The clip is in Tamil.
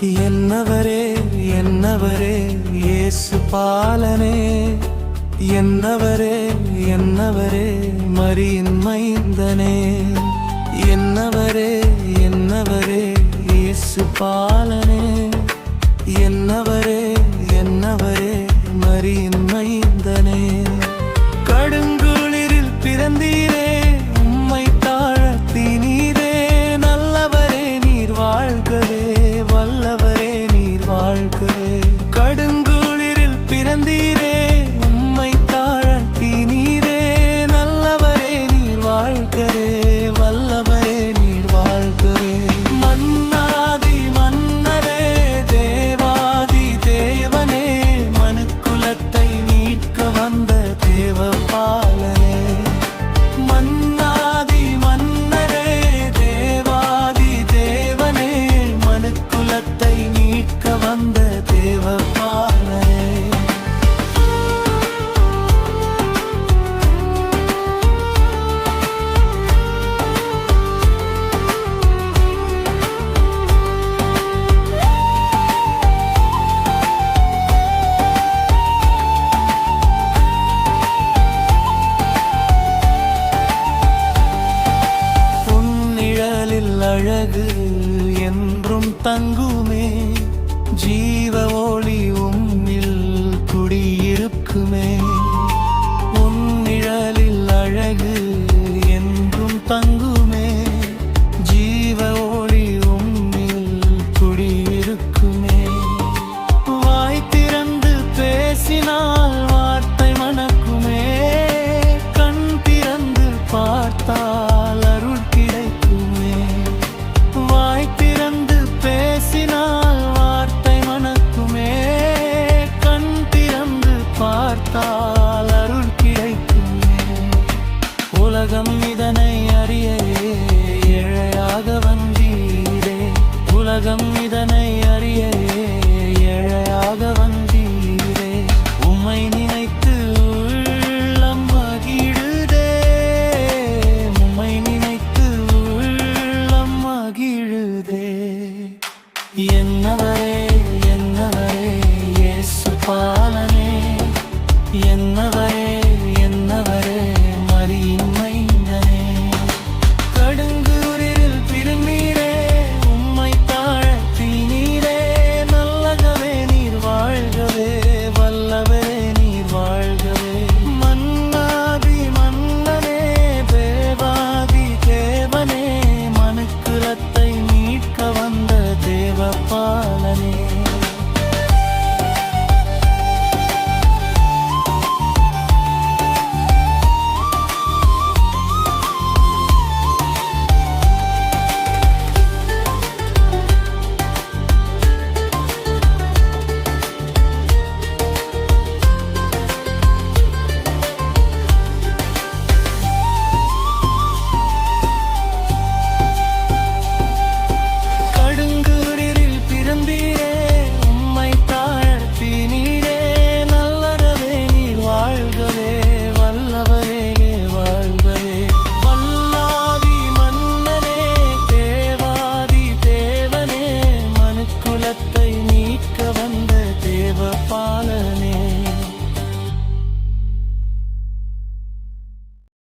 എന്നവരെ എന്നവരെ യേശു പാലനെ എന്നവരെ എന്നവരെ മരിയൻ മൈന്ദനെ എന്നവരെ എന്നവരെ യേശു പാലനെ എന്നവരെ എന്നവരെ മരിയൻ മൈന്ദനേ தங்குமே ஜீவ ஒளி உன்னில் குடியிருக்குமே. உன் நிழலில் அழகு என்றும் தங்குமே ஜீவ ஒளி உன்னில் குடியிருக்குமே. வாய் திறந்து பேசினார்